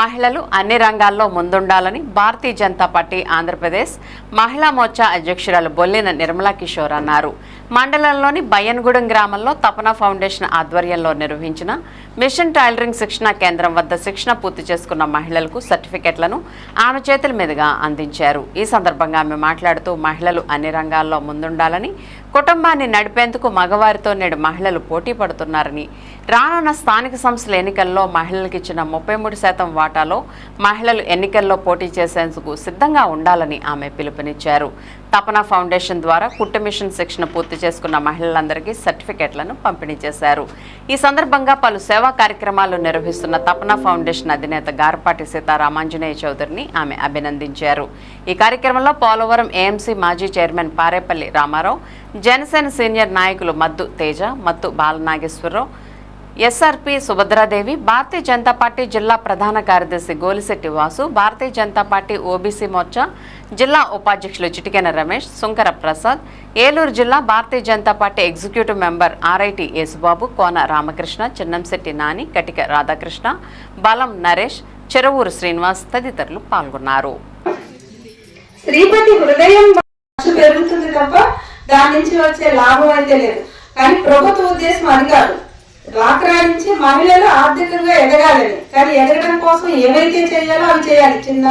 మహిళలు అన్ని రంగాల్లో ముందుండాలని భారతీయ జనతా పార్టీ ఆంధ్రప్రదేశ్ మహిళా మోర్చా అధ్యక్షురాలు బొల్లిన నిర్మలా కిషోర్ అన్నారు. మండలంలోని బయ్యన్గూడెం గ్రామంలో తపన ఫౌండేషన్ ఆధ్వర్యంలో నిర్వహించిన మిషన్ టైలరింగ్ శిక్షణ కేంద్రం వద్ద శిక్షణ పూర్తి చేసుకున్న మహిళలకు సర్టిఫికెట్లను ఆమె చేతుల మీదుగా అందించారు. ఈ సందర్భంగా ఆమె మాట్లాడుతూ మహిళలు అన్ని రంగాల్లో ముందుండాలని కుటుంబాన్ని నడిపేందుకు మగవారితో నేడు మహిళలు పోటీ పడుతున్నారని. రానున్న స్థానిక సంస్థల ఎన్నికల్లో మహిళలకు ఇచ్చిన ముప్పై మూడు శాతం వాటాలో మహిళలు ఎన్నికల్లో పోటీ చేసేందుకు సిద్ధంగా ఉండాలని ఆమె పిలుపునిచ్చారు. తపన ఫౌండేషన్ ద్వారా కుట్టు మిషన్ శిక్షణ పూర్తి చేసుకున్న మహిళలందరికీ సర్టిఫికెట్లను పంపిణీ చేశారు. ఈ సందర్భంగా పలు సేవా కార్యక్రమాలు నిర్వహిస్తున్న తపన ఫౌండేషన్ అధినేత గారపాటి సీతారామాంజనేయ చౌదరిని ఆమె అభినందించారు. ఈ కార్యక్రమంలో పోలవరం ఏఎంసీ మాజీ చైర్మన్ పారేపల్లి రామారావు జనసేన సీనియర్ నాయకులు మద్దు తేజ మత్తు బాలనాగేశ్వరరావు ఎస్ఆర్పి సుభద్రాదేవి భారతీయ జనతా పార్టీ జిల్లా ప్రధాన కార్యదర్శి గోలిశెట్టి వాసు భారతీయ జనతా పార్టీ ఓబీసీ మోర్చా జిల్లా ఉపాధ్యక్షులు చిటికెన రమేష్ సుంకర ప్రసాద్ ఏలూరు జిల్లా Bharatiya Janata party executive member RIT Yesubabu Kona Ramakrishna Chinnamsetti Nani Katika Radhakrishna బలం నరేష్ చెరువూరు శ్రీనివాస్ తదితరులు పాల్గొన్నారు. శ్రీపతి హృదయం పెరుగుతుంది తప్ప దాని నుంచి వచ్చే లాభం అయితే లేదు. కానీ ప్రభుత్వ ఉద్దేశం అది కాదు. డ్వాక్రా నుంచి మహిళలు ఆర్థికంగా ఎదగాలని కానీ ఎదగడం కోసం ఏవైతే చేయాలో అవి చేయాలి. చిన్న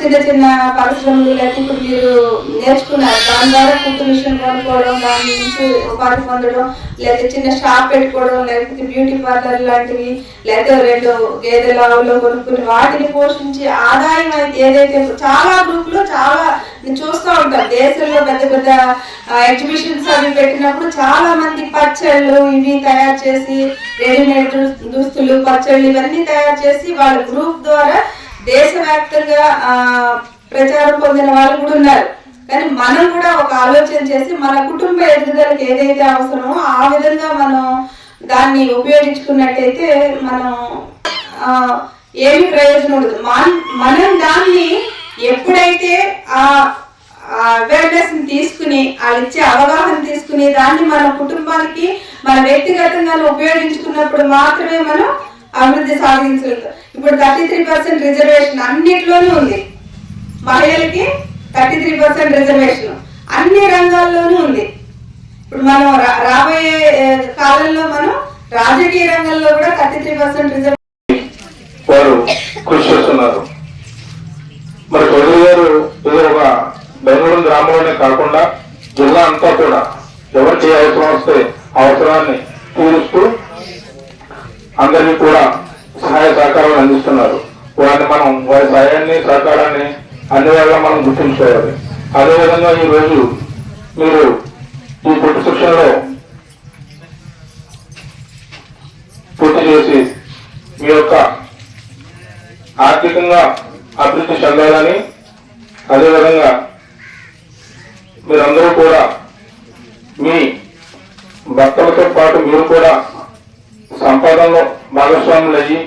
చిన్న చిన్న పరిశ్రమలు లేకపోతే మీరు నేర్చుకున్నారు. దాని ద్వారా కుట్టు మిషన్ కొనుక్కోవడం దాని నుంచి ఉపాధి పొందడం లేకపోతే చిన్న షాప్ పెట్టుకోవడం లేకపోతే బ్యూటీ పార్లర్ లాంటివి లేకపోతే రెండు గేదెల ఆవులో కొనుక్కుని వాటిని పోషించి ఆదాయం అయితే ఏదైతే చాలా గ్రూపులు చాలా నేను చూస్తూ ఉంటాను దేశంలో పెద్ద పెద్ద ఎగ్జిబిషన్స్ అవి పెట్టినప్పుడు చాలా మంది పచ్చళ్ళు ఇవి తయారు చేసి రెడీమేడ్ దుస్తులు పచ్చళ్ళు ఇవన్నీ తయారు చేసి వాళ్ళ గ్రూప్ ద్వారా యాక్టర్గా ప్రచారం పొందిన వాళ్ళు కూడా ఉన్నారు. కానీ మనం కూడా ఒక ఆలోచన చేసి మన కుటుంబ ఎదుగుదలకు ఏదైతే అవసరమో ఆ విధంగా మనం దాన్ని ఉపయోగించుకున్నట్టయితే మనం ఏమి ప్రయోజనం ఉండదు. మనం దాన్ని ఎప్పుడైతే ఆ అవేర్నెస్ తీసుకుని వాళ్ళు ఇచ్చే అవగాహన తీసుకుని దాన్ని మన కుటుంబానికి మన వ్యక్తిగతంగా ఉపయోగించుకున్నప్పుడు మాత్రమే మనం అభివృద్ధి సాధించలేదు ఇప్పుడు థర్టీ త్రీ పర్సెంట్ రిజర్వేషన్ అన్నిట్లోనూ ఉంది. మహిళలకి థర్టీ త్రీ పర్సెంట్ రిజర్వేషన్ అన్ని రంగాల్లోనూ ఉంది. ఇప్పుడు మనం రాబోయే కాలంలో మనం రాజకీయ రంగంలో కూడా థర్టీ త్రీ పర్సెంట్ రిజర్వేషన్ వారు కృషి చేస్తున్నారు. మరి చౌదరి గారు ఇది ఒక బెంగళూరు గ్రామంలోనే కాకుండా జిల్లా అంతా కూడా ఎవరు ఏ అవసరం వస్తే అవసరాన్ని తీరుస్తూ అందరికీ కూడా సహాయ సహకారాలు అందిస్తున్నారు. వారిని మనం వారి సహాయాన్ని సహకారాన్ని అన్ని వేళ మనం గుర్తుంచుకోవాలి. అదేవిధంగా ఈ రోజు మీరు ఈ పొట్టు శిక్షణలో పూర్తి చేసి మీ యొక్క ఆర్థికంగా అభివృద్ధి చెందాలని అదేవిధంగా మీరందరూ కూడా మీ భర్తలతో పాటు మీరు కూడా సంపాదనలో భాగస్వాములు అయ్యి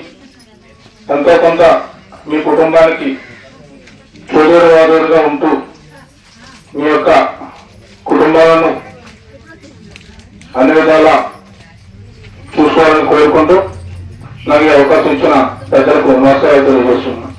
ఎంతో కొంత మీ కుటుంబానికి చూడూరు ఉంటూ మీ యొక్క కుటుంబాలను అన్ని విధాలా చూసుకోవాలని కోరుకుంటూ నాకు అవకాశం ఇచ్చిన పెద్దలకు నమస్కారాలు తెలియజేస్తున్నాను.